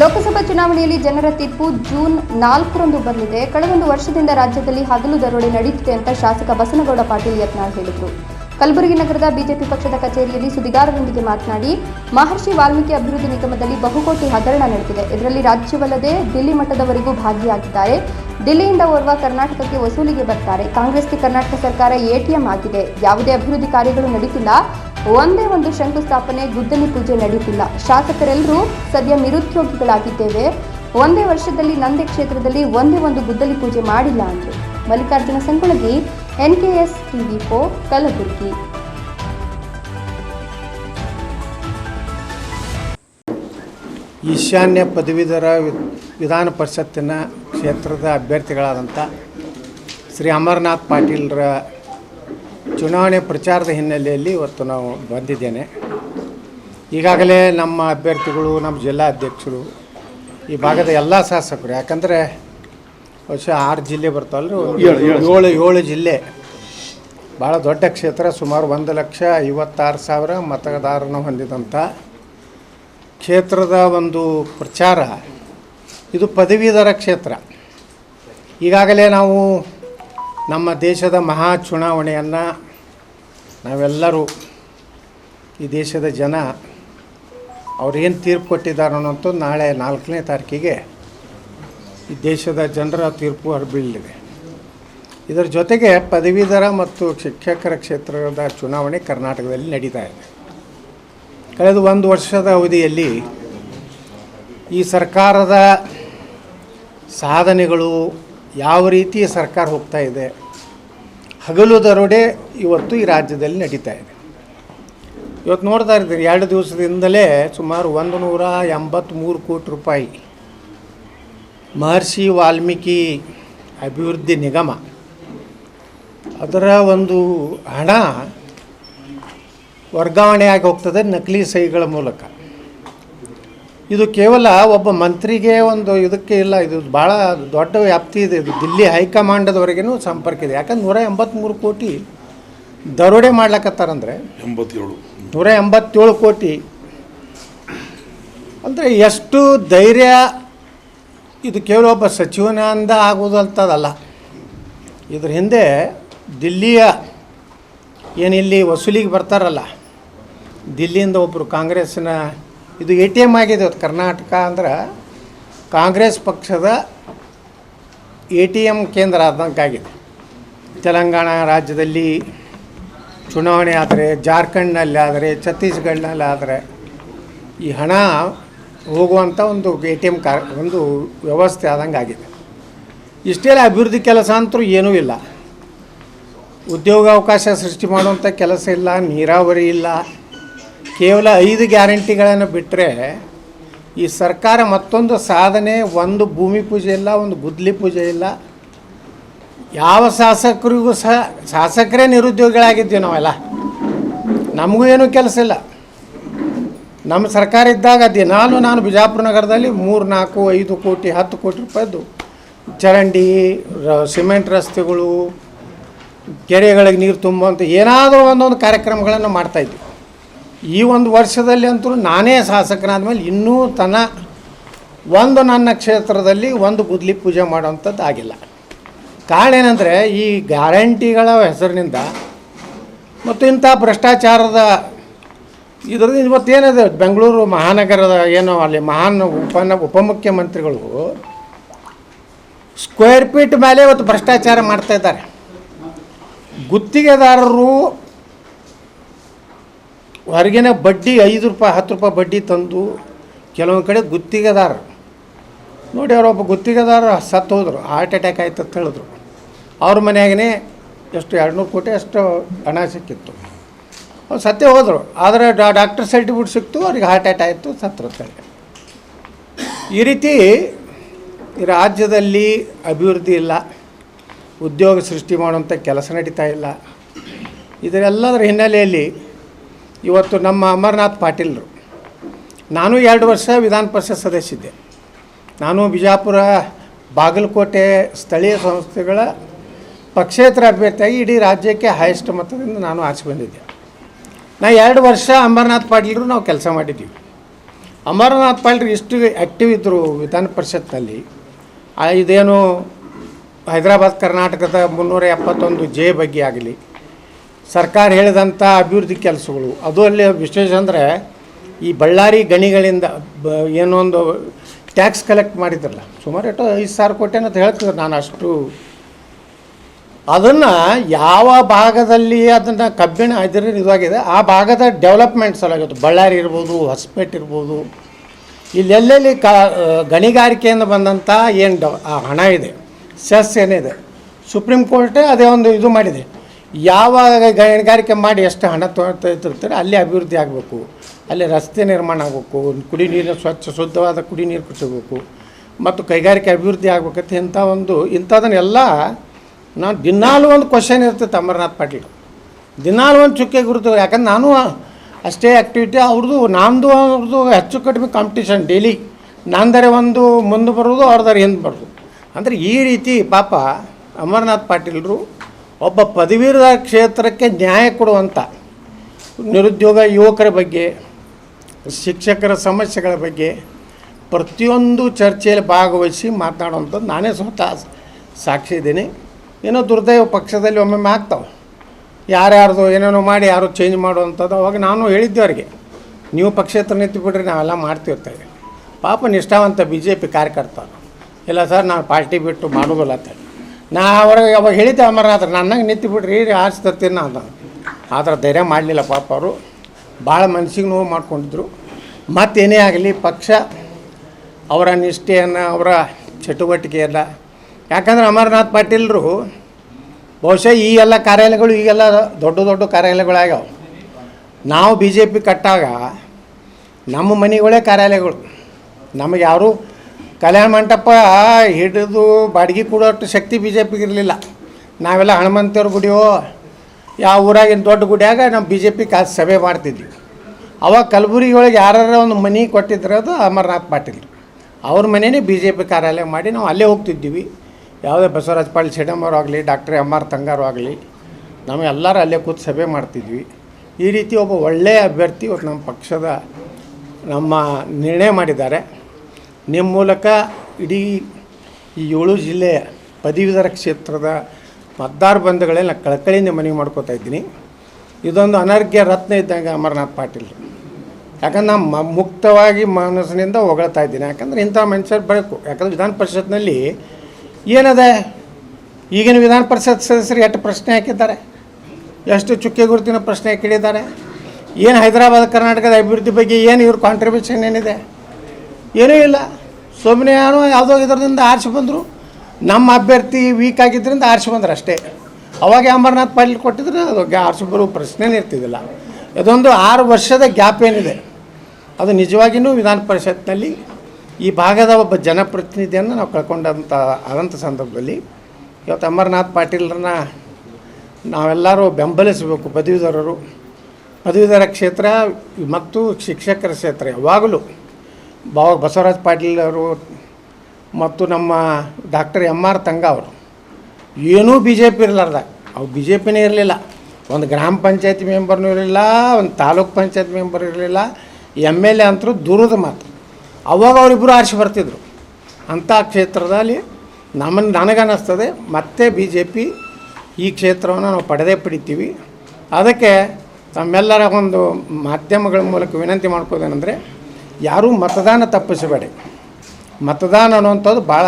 ಲೋಕಸಭಾ ಚುನಾವಣೆಯಲ್ಲಿ ಜನರ ತೀರ್ಪು ಜೂನ್ ನಾಲ್ಕರಂದು ಬರಲಿದೆ. ಕಳೆದೊಂದು ವರ್ಷದಿಂದ ರಾಜ್ಯದಲ್ಲಿ ಹಗಲು ದರೋಡೆ ನಡೆಯುತ್ತಿದೆ ಅಂತ ಶಾಸಕ ಬಸನಗೌಡ ಪಾಟೀಲ್ ಯತ್ನಾಳ್ ಹೇಳಿದರು. ಕಲಬುರಗಿ ನಗರದ ಬಿಜೆಪಿ ಪಕ್ಷದ ಕಚೇರಿಯಲ್ಲಿ ಸುದ್ದಿಗಾರರೊಂದಿಗೆ ಮಾತನಾಡಿ, ಮಹರ್ಷಿ ವಾಲ್ಮೀಕಿ ಅಭಿವೃದ್ಧಿ ನಿಗಮದಲ್ಲಿ ಬಹುಕೋಟಿ ಹಗರಣ ನಡೆದಿದೆ. ಇದರಲ್ಲಿ ರಾಜ್ಯವಲ್ಲದೆ ದಿಲ್ಲಿ ಮಟ್ಟದವರೆಗೂ ಭಾಗಿಯಾಗಿದ್ದಾರೆ. ದಿಲ್ಲಿಯಿಂದ ಓರ್ವ ಕರ್ನಾಟಕಕ್ಕೆ ವಸೂಲಿಗೆ ಬರ್ತಾರೆ. ಕಾಂಗ್ರೆಸ್ಗೆ ಕರ್ನಾಟಕ ಸರ್ಕಾರ ಎಟಿಎಂ ಆಗಿದೆ. ಯಾವುದೇ ಅಭಿವೃದ್ಧಿ ಕಾರ್ಯಗಳು ನಡೀತಿಲ್ಲ. ಒಂದೇ ಒಂದು ಶಂಕುಸ್ಥಾಪನೆ ಗುದ್ದಲಿ ಪೂಜೆ ನಡೆಯುತ್ತಿಲ್ಲ. ಶಾಸಕರೆಲ್ಲರೂ ಸದ್ಯ ನಿರುದ್ಯೋಗಿಗಳಾಗಿದ್ದೇವೆ. ಒಂದೇ ವರ್ಷದಲ್ಲಿ ನಂದೆ ಕ್ಷೇತ್ರದಲ್ಲಿ ಒಂದೇ ಒಂದು ಗುದ್ದಲಿ ಪೂಜೆ ಮಾಡಿಲ್ಲ ಅಂದರು. Mallikarjuna Sangolagi NKS TV four, Kalaburagi. ಈಶಾನ್ಯ ಪದವೀಧರ ವಿಧಾನ ಪರಿಷತ್ತಿನ ಕ್ಷೇತ್ರದ ಅಭ್ಯರ್ಥಿಗಳಾದಂಥ ಶ್ರೀ ಅಮರನಾಥ್ ಪಾಟೀಲ್ರ ಚುನಾವಣೆ ಪ್ರಚಾರದ ಹಿನ್ನೆಲೆಯಲ್ಲಿ ಇವತ್ತು ನಾವು ಬಂದಿದ್ದೇನೆ. ಈಗಾಗಲೇ ನಮ್ಮ ಅಭ್ಯರ್ಥಿಗಳು ನಮ್ಮ ಜಿಲ್ಲಾ ಅಧ್ಯಕ್ಷರು ಈ ಭಾಗದ ಎಲ್ಲ ಶಾಸಕರು ಯಾಕಂದರೆ ವರ್ಷ ಆರು ಜಿಲ್ಲೆ ಬರ್ತಾವಲ್ರಿ ಏಳು ಏಳು ಜಿಲ್ಲೆ. ಭಾಳ ದೊಡ್ಡ ಕ್ಷೇತ್ರ ಸುಮಾರು ಒಂದು ಲಕ್ಷ ಐವತ್ತಾರು ಸಾವಿರ ಮತದಾರನ ಹೊಂದಿದಂಥ ಕ್ಷೇತ್ರದ ಒಂದು ಪ್ರಚಾರ. ಇದು ಪದವೀಧರ ಕ್ಷೇತ್ರ. ಈಗಾಗಲೇ ನಾವು ನಮ್ಮ ದೇಶದ ಮಹಾ ಚುನಾವಣೆಯನ್ನು ನಾವೆಲ್ಲರೂ ಈ ದೇಶದ ಜನ ಅವ್ರೇನು ತೀರ್ಪು ಕೊಟ್ಟಿದ್ದಾರೆ ಅನ್ನೋಂಥದ್ದು ನಾಳೆ ನಾಲ್ಕನೇ ತಾರೀಕಿಗೆ ಈ ದೇಶದ ಜನರ ತೀರ್ಪು ಹೊರಬೀಳಲಿದೆ ಇದರ ಜೊತೆಗೆ ಪದವೀಧರ ಮತ್ತು ಶಿಕ್ಷಕರ ಕ್ಷೇತ್ರದ ಚುನಾವಣೆ ಕರ್ನಾಟಕದಲ್ಲಿ ನಡೀತಾ ಇದೆ. ಕಳೆದ ಒಂದು ವರ್ಷದ ಅವಧಿಯಲ್ಲಿ ಈ ಸರ್ಕಾರದ ಸಾಧನೆಗಳು ಯಾವ ರೀತಿ ಸರ್ಕಾರ ಹೋಗ್ತಾ ಇದೆ, ಹಗಲು ದರೋಡೆ ಇವತ್ತು ಈ ರಾಜ್ಯದಲ್ಲಿ ನಡೀತಾ ಇದೆ. ಇವತ್ತು ನೋಡ್ತಾ ಇರ್ತೀರಿ, ಎರಡು ದಿವಸದಿಂದಲೇ ಸುಮಾರು ಒಂದು ನೂರ ಎಂಬತ್ತ್ಮೂರು ಕೋಟಿ ರೂಪಾಯಿ ಮಹರ್ಷಿ ವಾಲ್ಮೀಕಿ ಅಭಿವೃದ್ಧಿ ನಿಗಮ, ಅದರ ಒಂದು ಹಣ ವರ್ಗಾವಣೆಯಾಗಿ ಹೋಗ್ತದೆ ನಕಲಿ ಸಹಿಗಳ ಮೂಲಕ. ಇದು ಕೇವಲ ಒಬ್ಬ ಮಂತ್ರಿಗೆ ಒಂದು ಇದಕ್ಕೆ ಇಲ್ಲ ಇದು ಭಾಳ ದೊಡ್ಡ ವ್ಯಾಪ್ತಿ ಇದೆ. ಇದು ದಿಲ್ಲಿ ಹೈಕಮಾಂಡದವರೆಗೂ ಸಂಪರ್ಕ ಇದೆ ಯಾಕಂದ್ರೆ ನೂರ ಎಂಬತ್ತ್ಮೂರು ಕೋಟಿ ದರೋಡೆ ಮಾಡ್ಲಕ್ಕತ್ತಾರಂದ್ರೆ ಎಂಬತ್ತೇಳು. ನೂರ ಎಂಬತ್ತೇಳು ಕೋಟಿ ಅಂದರೆ ಎಷ್ಟು ಧೈರ್ಯ ಇದು ಕೇವಲ ಒಬ್ಬ ಸಚಿವನಿಂದ ಆಗುವುದಂಥದ್ದಲ್ಲ ಇದ್ರ ಹಿಂದೆ ದಿಲ್ಲಿಯ ಏನಿಲ್ಲಿ ವಸೂಲಿಗೆ ಬರ್ತಾರಲ್ಲ ದಿಲ್ಲಿಯಿಂದ ಒಬ್ಬರು ಕಾಂಗ್ರೆಸ್ಸಿನ ಇದು ಎ ಟಿ ಎಂ ಆಗಿದೆ ಇವತ್ತು ಕರ್ನಾಟಕ ಅಂದ್ರೆ ಕಾಂಗ್ರೆಸ್ ಪಕ್ಷದ ಎ ಟಿ ಎಂ ಕೇಂದ್ರ ಆದಂಗಾಗಿದೆ ತೆಲಂಗಾಣ ರಾಜ್ಯದಲ್ಲಿ ಚುನಾವಣೆ ಆದರೆ, ಜಾರ್ಖಂಡ್ನಲ್ಲಿ ಆದರೆ, ಛತ್ತೀಸ್ಗಢನಲ್ಲಿ ಆದರೆ ಈ ಹಣ ಹೋಗುವಂಥ ಒಂದು ಎ ಟಿ ಎಂ ಕಾರ್ ಒಂದು ವ್ಯವಸ್ಥೆ ಆದಂಗೆ ಆಗಿದೆ. ಇಷ್ಟೆಲ್ಲ ಅಭಿವೃದ್ಧಿ ಕೆಲಸ ಅಂತೂ ಏನೂ ಇಲ್ಲ. ಉದ್ಯೋಗಾವಕಾಶ ಸೃಷ್ಟಿ ಮಾಡುವಂಥ ಕೆಲಸ ಇಲ್ಲ, ನೀರಾವರಿ ಇಲ್ಲ. ಕೇವಲ ಐದು ಗ್ಯಾರಂಟಿಗಳನ್ನು ಬಿಟ್ಟರೆ ಈ ಸರ್ಕಾರ ಮತ್ತೊಂದು ಸಾಧನೆ, ಒಂದು ಭೂಮಿ ಪೂಜೆ ಇಲ್ಲ, ಒಂದು ಗುದ್ಲಿ ಪೂಜೆ ಇಲ್ಲ. ಯಾವ ಶಾಸಕರಿಗೂ ಸಹ, ಶಾಸಕರೇ ನಿರುದ್ಯೋಗಿಗಳಾಗಿದ್ದೀವಿ ನಾವೆಲ್ಲ. ನಮಗೂ ಏನೂ ಕೆಲಸ ಇಲ್ಲ. ನಮ್ಮ ಸರ್ಕಾರ ಇದ್ದಾಗ ದಿನಾಲೂ ನಾನು ಬಿಜಾಪುರ ನಗರದಲ್ಲಿ ಮೂರು, ನಾಲ್ಕು, ಐದು ಕೋಟಿ, ಹತ್ತು ಕೋಟಿ ರೂಪಾಯಿದ್ದು ಚರಂಡಿ ಸಿಮೆಂಟ್ ರಸ್ತೆಗಳು, ಕೆರೆಗಳಿಗೆ ನೀರು ತುಂಬುವಂಥ ಏನಾದರೂ ಒಂದೊಂದು ಕಾರ್ಯಕ್ರಮಗಳನ್ನು ಮಾಡ್ತಾಯಿದ್ವಿ ಈ ಒಂದು ವರ್ಷದಲ್ಲಿ ಅಂತೂ ನಾನೇ ಶಾಸಕನಾದ ಮೇಲೆ ಇನ್ನೂ ತನ ಒಂದು ನನ್ನ ಕ್ಷೇತ್ರದಲ್ಲಿ ಒಂದು ಗುದ್ಲಿ ಪೂಜೆ ಮಾಡೋವಂಥದ್ದು ಆಗಿಲ್ಲ. ಕಾರಣ ಏನಂದರೆ ಈ ಗ್ಯಾರಂಟಿಗಳ ಹೆಸರಿನಿಂದ ಮತ್ತು ಇಂಥ ಭ್ರಷ್ಟಾಚಾರದ ಇದರಿಂದ ಇವತ್ತೇನಿದೆ, ಬೆಂಗಳೂರು ಮಹಾನಗರದ ಏನೋ ಅಲ್ಲಿ ಮಹಾನ್ ಉಪನ ಉಪಮುಖ್ಯಮಂತ್ರಿಗಳು ಸ್ಕ್ವೇರ್ ಫೀಟ್ ಮೇಲೆ ಇವತ್ತು ಭ್ರಷ್ಟಾಚಾರ ಮಾಡ್ತಾಯಿದ್ದಾರೆ ಗುತ್ತಿಗೆದಾರರು ಹೊರಗಿನ ಬಡ್ಡಿ ಐದು ರೂಪಾಯಿ, ಹತ್ತು ರೂಪಾಯಿ ಬಡ್ಡಿ ತಂದು ಕೆಲವೊಂದು ಕಡೆ ಗುತ್ತಿಗೆದಾರ ನೋಡಿ ಅವರೊಬ್ಬ ಗುತ್ತಿಗೆದಾರ ಸತ್ತು ಹೋದರು, ಹಾರ್ಟ್ ಅಟ್ಯಾಕ್ ಆಯ್ತು ಅಂತ ಹೇಳಿದ್ರು. ಅವ್ರ ಮನೆಯಾಗೇ ಎಷ್ಟು ಎರಡು ನೂರು ಕೋಟಿ ಅಷ್ಟು ಹಣ ಸಿಕ್ಕಿತ್ತು. ಅವ್ರು ಸತ್ತೇ ಹೋದರು, ಆದರೆ ಡಾಕ್ಟರ್ ಸರ್ಟಿಫಿಕೇಟ್ ಸಿಕ್ತು, ಅವ್ರಿಗೆ ಹಾರ್ಟ್ ಅಟ್ಯಾಕ್ ಆಯಿತು ಸತ್ತರು ಅಂತ ಹೇಳಿ. ಈ ರೀತಿ ರಾಜ್ಯದಲ್ಲಿ ಅಭಿವೃದ್ಧಿ ಇಲ್ಲ, ಉದ್ಯೋಗ ಸೃಷ್ಟಿ ಮಾಡುವಂಥ ಕೆಲಸ ನಡೀತಾ ಇಲ್ಲ. ಇದರೆಲ್ಲದರ ಹಿನ್ನೆಲೆಯಲ್ಲಿ ಇವತ್ತು ನಮ್ಮ ಅಮರನಾಥ್ ಪಾಟೀಲ್ರು. ನಾನು ಎರಡು ವರ್ಷ ವಿಧಾನ ಪರಿಷತ್ ಸದಸ್ಯಿದ್ದೆ ನಾನು ಬಿಜಾಪುರ ಬಾಗಲಕೋಟೆ ಸ್ಥಳೀಯ ಸಂಸ್ಥೆಗಳ ಪಕ್ಷೇತರ ಅಭ್ಯರ್ಥಿಯಾಗಿ ಇಡೀ ರಾಜ್ಯಕ್ಕೆ ಹೈಯೆಸ್ಟ್ ಮತದಿಂದ ನಾನು ಆಚೆ ಬಂದಿದ್ದೆ. ನಾ ಎರಡು ವರ್ಷ ಅಮರನಾಥ್ ಪಾಟೀಲ್ರು ನಾವು ಕೆಲಸ ಮಾಡಿದ್ದೀವಿ ಅಮರನಾಥ್ ಪಾಟೀಲ್ರು ಇಷ್ಟು ಆ್ಯಕ್ಟಿವ್ ಇದ್ದರು ವಿಧಾನ ಪರಿಷತ್ನಲ್ಲಿ ಇದೇನು ಹೈದರಾಬಾದ್, ಕರ್ನಾಟಕದ ಮುನ್ನೂರ ಎಪ್ಪತ್ತೊಂದು ಜೆ ಬಗ್ಗೆ ಆಗಲಿ ಸರ್ಕಾರ ಹೇಳಿದಂಥ ಅಭಿವೃದ್ಧಿ ಕೆಲಸಗಳು. ಅದು ಅಲ್ಲಿ ವಿಶೇಷ ಅಂದರೆ ಈ ಬಳ್ಳಾರಿ ಗಣಿಗಳಿಂದ ಬ ಏನೊಂದು ಟ್ಯಾಕ್ಸ್ ಕಲೆಕ್ಟ್ ಮಾಡಿದ್ರಲ್ಲ, ಸುಮಾರು ಎಷ್ಟು ಐದು ಸಾವಿರ ಕೋಟಿ ಅಂತ ಹೇಳ್ತಿದ್ರು ನಾನು ಅಷ್ಟು. ಅದನ್ನು ಯಾವ ಭಾಗದಲ್ಲಿ ಅದನ್ನು ಕಬ್ಬಿಣ ಇದರ ಇದಾಗಿದೆ, ಆ ಭಾಗದ ಡೆವಲಪ್ಮೆಂಟ್ ಸಲುವಾಗಿ ಬಳ್ಳಾರಿ ಇರ್ಬೋದು, ಹೊಸಪೇಟೆ ಇರ್ಬೋದು ಇಲ್ಲೆಲ್ಲೆಲ್ಲಿ ಕ ಗಣಿಗಾರಿಕೆಯಿಂದ ಬಂದಂಥ ಏನು ಡ, ಆ ಹಣ ಇದೆ ಸೆಸ್ ಏನಿದೆ ಸುಪ್ರೀಂ ಕೋರ್ಟೇ ಅದೇ ಒಂದು ಇದು ಮಾಡಿದೆ. ಯಾವ ಗಣಿಗಾರಿಕೆ ಮಾಡಿ ಎಷ್ಟು ಹಣ ತೊಗೊಳ್ತಿರ್ತಾರೆ ಅಲ್ಲಿ ಅಭಿವೃದ್ಧಿ ಆಗಬೇಕು. ಅಲ್ಲಿ ರಸ್ತೆ ನಿರ್ಮಾಣ ಆಗಬೇಕು, ಕುಡಿ ನೀರಿನ ಸ್ವಚ್ಛ, ಶುದ್ಧವಾದ ಕುಡಿ ನೀರು ಸಿಗಬೇಕು ಮತ್ತು ಕೈಗಾರಿಕೆ ಅಭಿವೃದ್ಧಿ ಆಗ್ಬೇಕಂತ ಇಂಥ ಒಂದು ಇಂಥದನ್ನೆಲ್ಲ ನಾನು ದಿನಾಲೂ ಒಂದು ಕ್ವಶನ್ ಇರ್ತೈತೆ ಅಮರನಾಥ್ ಪಾಟೀಲ್. ದಿನಾಲೂ ಒಂದು ಚುಕ್ಕೆ ಗುರುತು ಯಾಕಂದ್ರೆ ನಾನು ಅಷ್ಟೇ ಆ್ಯಕ್ಟಿವಿಟಿ ಅವ್ರದ್ದು ನಮ್ಮದು ಅವ್ರದ್ದು ಹೆಚ್ಚು ಕಡಿಮೆ ಕಾಂಪಿಟೇಷನ್ ಡೈಲಿ ನಂದರೆ ಒಂದು ಮುಂದೆ ಬರೋದು ಅವ್ರದಾರೆ ಹಿಂದೆ ಬರೋದು ಅಂದರೆ ಈ ರೀತಿ ಪಾಪ ಅಮರನಾಥ್ ಪಾಟೀಲ್ರು ಒಬ್ಬ ಪದವೀಧರ ಕ್ಷೇತ್ರಕ್ಕೆ ನ್ಯಾಯ ಕೊಡುವಂಥ ನಿರುದ್ಯೋಗ ಯುವಕರ ಬಗ್ಗೆ, ಶಿಕ್ಷಕರ ಸಮಸ್ಯೆಗಳ ಬಗ್ಗೆ ಪ್ರತಿಯೊಂದು ಚರ್ಚೆಯಲ್ಲಿ ಭಾಗವಹಿಸಿ ಮಾತನಾಡುವಂಥದ್ದು ನಾನೇ ಸ್ವತಃ ಸಾಕ್ಷಿ ಇದ್ದೀನಿ. ಏನೋ ದುರ್ದೈವ ಪಕ್ಷದಲ್ಲಿ ಒಮ್ಮೊಮ್ಮೆ ಆಗ್ತಾವೆ. ಯಾರ್ಯಾರ್ದು ಏನೇನೋ ಮಾಡಿ ಯಾರು ಚೇಂಜ್ ಮಾಡುವಂಥದ್ದು ಅವಾಗ ನಾನು ಹೇಳಿದ್ದೆ ಅವರಿಗೆ, ನೀವು ಪಕ್ಷೇತರ ನಿಂತು ಬಿಡ್ರಿ, ನಾವೆಲ್ಲ ಮಾಡ್ತಿರ್ತೇವೆ ಪಾಪ ನಿಷ್ಠಾವಂತ ಬಿ ಜೆ ಪಿ ಕಾರ್ಯಕರ್ತರು. ಇಲ್ಲ ಸರ್ ನಾನು ಪಾರ್ಟಿ ಬಿಟ್ಟು ಮಾಡೋದಿಲ್ಲ ಅಂತೇಳಿ ನಾ ಅವ್ರಿಗೆ ಅವಾಗ ಹೇಳಿದ್ದೆ ಅಮರನಾಥ್ ನನ್ನಂಗೆ ನಿಂತು ಬಿಡ್ರಿ ಆರಿಸ್ತರ್ತೀನಿ ಅಂತ ಆದ್ರೆ ಧೈರ್ಯ ಮಾಡಲಿಲ್ಲ ಪಾಪ ಅವರು. ಭಾಳ ಮನಸ್ಸಿಗೆ ನೋವು ಮಾಡ್ಕೊಂಡಿದ್ರು. ಮತ್ತೇನೇ ಆಗಲಿ ಪಕ್ಷ, ಅವರ ನಿಷ್ಠೆಯನ್ನು, ಅವರ ಚಟುವಟಿಕೆ ಎಲ್ಲ ಯಾಕಂದ್ರೆ ಅಮರನಾಥ್ ಪಾಟೀಲ್ರು ಬಹುಶಃ ಈ ಎಲ್ಲ ಕಾರ್ಯಾಲಯಗಳು ಈಗೆಲ್ಲ ದೊಡ್ಡ ದೊಡ್ಡ ಕಾರ್ಯಾಲಯಗಳಾಗ್ಯಾವ. ನಾವು ಬಿ ಜೆ ಪಿ ಕಟ್ಟಾಗ ನಮ್ಮ ಮನೆಗಳೇ ಕಾರ್ಯಾಲಯಗಳು. ನಮಗೆ ಯಾರು ಕಲ್ಯಾಣ ಮಂಟಪ ಹಿಡಿದು ಬಾಡಿಗೆ ಕೊಡೋಷ್ಟು ಶಕ್ತಿ ಬಿ ಜೆ ಪಿಗೆ ಇರಲಿಲ್ಲ ನಾವೆಲ್ಲ ಹನುಮಂತೇವ್ರ ಗುಡಿಯೋ, ಯಾವ ಊರಾಗಿನ ದೊಡ್ಡ ಗುಡಿಯಾಗ ನಮ್ಮ ಬಿ ಜೆ ಪಿ ಕಾ, ಸಭೆ ಮಾಡ್ತಿದ್ವಿ. ಅವಾಗ ಕಲಬುರಗಿ ಒಳಗೆ ಯಾರ್ಯಾರ ಒಂದು ಮನೆ ಕೊಟ್ಟಿದ್ರೆ ಅದು ಅಮರನಾಥ್ ಪಾಟೀಲ್. ಅವ್ರ ಮನೆಯೇ ಬಿ ಜೆ ಪಿ ಕಾರ್ಯಾಲಯ ಮಾಡಿ ನಾವು ಅಲ್ಲೇ ಹೋಗ್ತಿದ್ದೀವಿ. ಯಾವುದೇ ಬಸವರಾಜ ಪಾಟೀಲ್ ಸಿಡಂಬರು ಆಗಲಿ, ಡಾಕ್ಟರ್ ಎಂ ಆರ್ ತಂಗಾರು ಆಗಲಿ, ನಾವು ಎಲ್ಲರೂ ಅಲ್ಲೇ ಕೂತು ಸಭೆ ಮಾಡ್ತಿದ್ವಿ. ಈ ರೀತಿ ಒಬ್ಬ ಒಳ್ಳೆಯ ಅಭ್ಯರ್ಥಿ ಇವತ್ತು ನಮ್ಮ ಪಕ್ಷದ ನಮ್ಮ ನಿರ್ಣಯ ಮಾಡಿದ್ದಾರೆ. ನಿಮ್ಮ ಮೂಲಕ ಇಡೀ ಈ ಏಳು ಜಿಲ್ಲೆಯ ಪದವೀಧರ ಕ್ಷೇತ್ರದ ಮತದಾರ ಬಂಧುಗಳೆಲ್ಲ ಕಳಕಳಿಯಿಂದ ಮನವಿ ಮಾಡ್ಕೋತಾ ಇದ್ದೀನಿ. ಇದೊಂದು ಅನರ್ಘ್ಯ ರತ್ನ ಇದ್ದಂಗೆ ಅಮರನಾಥ್ ಪಾಟೀಲ್. ಯಾಕಂದ್ರೆ ನಾನು ಮುಕ್ತವಾಗಿ ಮನಸ್ಸಿನಿಂದ ಹೊಗಳ್ತಾ ಇದ್ದೀನಿ. ಯಾಕಂದ್ರೆ ಇಂಥ ಮನುಷ್ಯರು ಬರಬೇಕು. ಯಾಕಂದ್ರೆ ವಿಧಾನ ಪರಿಷತ್ನಲ್ಲಿ ಏನದೆ? ಈಗಿನ ವಿಧಾನ ಪರಿಷತ್ ಸದಸ್ಯರು ಎಷ್ಟು ಪ್ರಶ್ನೆ ಹಾಕಿದ್ದಾರೆ? ಎಷ್ಟು ಚುಕ್ಕೆ ಗುರುತಿನ ಪ್ರಶ್ನೆ ಕೇಳಿದ್ದಾರೆ? ಏನು ಹೈದರಾಬಾದ್, ಕರ್ನಾಟಕದ ಅಭಿವೃದ್ಧಿ ಬಗ್ಗೆ ಏನು ಇವ್ರ ಕಾಂಟ್ರಿಬ್ಯೂಷನ್ ಏನಿದೆ? ಏನೂ ಇಲ್ಲ. ಸುಮ್ಮನೆ ಯಾವುದೋ ಇದರಿಂದ ಆರಿಸಿ ಬಂದರು. ನಮ್ಮ ಅಭ್ಯರ್ಥಿ ವೀಕ್ ಆಗಿದ್ದರಿಂದ ಆರಿಸಿ ಬಂದರು ಅಷ್ಟೇ. ಅವಾಗ ಅಮರನಾಥ್ ಪಾಟೀಲ್ ಕೊಟ್ಟಿದ್ರೆ ಅದು ಗ್ಯಾ ಆರಿಸಿ ಬರೋ ಪ್ರಶ್ನೆನೇ ಇರ್ತಿದ್ದಿಲ್ಲ. ಇದೊಂದು ಆರು ವರ್ಷದ ಗ್ಯಾಪ್ ಏನಿದೆ. ಅದು ನಿಜವಾಗಿಯೂ ವಿಧಾನ ಪರಿಷತ್ನಲ್ಲಿ ಈ ಭಾಗದ ಒಬ್ಬ ಜನಪ್ರತಿನಿಧಿಯನ್ನು ನಾವು ಕಳ್ಕೊಂಡಂಥ ಆದಂಥ ಸಂದರ್ಭದಲ್ಲಿ. ಇವತ್ತು ಅಮರನಾಥ್ ಪಾಟೀಲ್ರನ್ನ ನಾವೆಲ್ಲರೂ ಬೆಂಬಲಿಸಬೇಕು. ಪದವೀಧರರು. ಪದವೀಧರ ಕ್ಷೇತ್ರ ಮತ್ತು ಶಿಕ್ಷಕರ ಕ್ಷೇತ್ರ ಯಾವಾಗಲೂ ಬಾವ ಬಸವರಾಜ ಪಾಟೀಲ್ ಅವರು ಮತ್ತು ನಮ್ಮ ಡಾಕ್ಟರ್ ಎಂ ಆರ್ ತಂಗ ಅವರು. ಏನೂ ಬಿ ಜೆ ಪಿ ಇರಲಾರ್ದ. ಅವು ಬಿ ಜೆ ಪಿನೇ ಇರಲಿಲ್ಲ. ಒಂದು ಗ್ರಾಮ ಪಂಚಾಯತಿ ಮೆಂಬರ್ನೂ ಇರಲಿಲ್ಲ, ಒಂದು ತಾಲೂಕ್ ಪಂಚಾಯತ್ ಮೆಂಬರ್ ಇರಲಿಲ್ಲ. ಎಂ ಎಲ್ ಎ ಅಂತರೂ ದೂರದ ಮಾತು. ಅವಾಗ ಅವರಿಬ್ಬರು ಆರಿಸಿ ಬರ್ತಿದ್ರು. ಅಂಥ ಕ್ಷೇತ್ರದಲ್ಲಿ ನಮ್ಮನ್ನು ನನಗನ್ನಿಸ್ತದೆ, ಮತ್ತೆ ಬಿ ಜೆ ಪಿ ಈ ಕ್ಷೇತ್ರವನ್ನು ನಾವು ಪಡೆದೇ ಪಡಿತೀವಿ. ಅದಕ್ಕೆ ತಮ್ಮೆಲ್ಲರ ಒಂದು ಮಾಧ್ಯಮಗಳ ಮೂಲಕ ವಿನಂತಿ ಮಾಡ್ಕೋದೇನೆಂದರೆ ಯಾರೂ ಮತದಾನ ತಪ್ಪಿಸಬೇಡಿ. ಮತದಾನ ಅನ್ನುವಂಥದ್ದು ಭಾಳ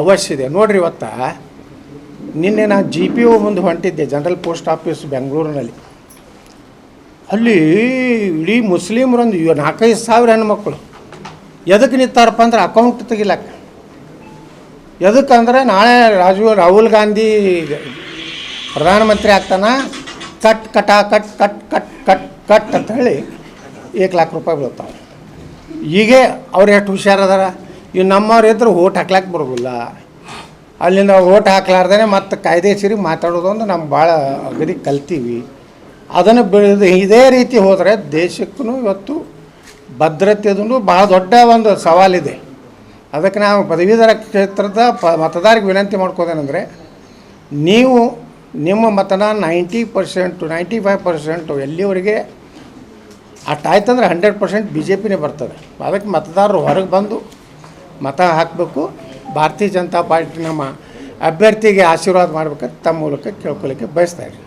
ಅವಶ್ಯ ಇದೆ. ನೋಡಿರಿ ಇವತ್ತು ನಿನ್ನೆ ನಾನು ಜಿ ಪಿ ಓ ಮುಂದೆ ಹೊಂಟಿದ್ದೆ ಜನರಲ್ ಪೋಸ್ಟ್ ಆಫೀಸ್ ಬೆಂಗಳೂರಿನಲ್ಲಿ ಅಲ್ಲಿ ಇಡೀ ಮುಸ್ಲಿಮರೊಂದು ನಾಲ್ಕೈದು ಸಾವಿರ ಹೆಣ್ಮಕ್ಳು. ಎದಕ್ಕೆ ನಿಂತಾರಪ್ಪ ಅಂದ್ರೆ ಅಕೌಂಟ್ ತೆಗಿಲಕ್ಕ. ಎದಕ್ಕಂದ್ರೆ ನಾಳೆ ರಾಜೀವ್ ರಾಹುಲ್ ಗಾಂಧಿ ಪ್ರಧಾನಮಂತ್ರಿ ಆಗ್ತಾನ, ಕಟ್ ಕಟ ಕಟ್ ಕಟ್ ಕಟ್ ಕಟ್ ಕಟ್ ಅಂತ ಹೇಳಿ ಏಕ್ ಲಾಖ ರೂಪಾಯಿ ಬೀಳ್ತಾವೆ. ಹೀಗೆ ಅವ್ರು ಎಷ್ಟು ಹುಷಾರದಾರ? ಇವು ನಮ್ಮವ್ರ ಇದ್ರೆ ಓಟ್ ಹಾಕ್ಲಾಕ್ ಬರೋದಿಲ್ಲ. ಅಲ್ಲಿಂದ ಓಟ್ ಹಾಕ್ಲಾರ್ದೇ ಮತ್ತು ಕಾಯ್ದೆಸರಿ ಮಾತಾಡೋದು ಅಂದ್ರೆ ನಮ್ಮ ಭಾಳ ಅಗದಿ ಕಲ್ತೀವಿ. ಅದನ್ನು ಬೆಳೆದು ಇದೇ ರೀತಿ ಹೋದರೆ ದೇಶಕ್ಕೂ ಇವತ್ತು ಭದ್ರತೆದೂ ಭಾಳ ದೊಡ್ಡ ಒಂದು ಸವಾಲಿದೆ. ಅದಕ್ಕೆ ನಾವು ಪದವೀಧರ ಕ್ಷೇತ್ರದ ಪ ಮತದಾರಿಗೆ ವಿನಂತಿ ಮಾಡ್ಕೋದೇನೆಂದರೆ, ನೀವು ನಿಮ್ಮ ಮತನ ninety percent, ninety five percent ಎಲ್ಲಿವರೆಗೆ ಅಷ್ಟಾಯ್ತಂದ್ರೆ ಹಂಡ್ರೆಡ್ ಪರ್ಸೆಂಟ್ ಬಿ ಜೆ ಪಿನೇ ಬರ್ತದೆ. ಅದಕ್ಕೆ ಮತದಾರರು ಹೊರಗೆ ಬಂದು ಮತ ಹಾಕಬೇಕು. ಭಾರತೀಯ ಜನತಾ ಪಾರ್ಟಿ ನಮ್ಮ ಅಭ್ಯರ್ಥಿಗೆ ಆಶೀರ್ವಾದ ಮಾಡ್ಬೇಕಂತ ತಮ್ಮ ಮೂಲಕ ಕೇಳ್ಕೊಳ್ಳಿಕ್ಕೆ ಬಯಸ್ತಾ ಇದ್ದೀನಿ.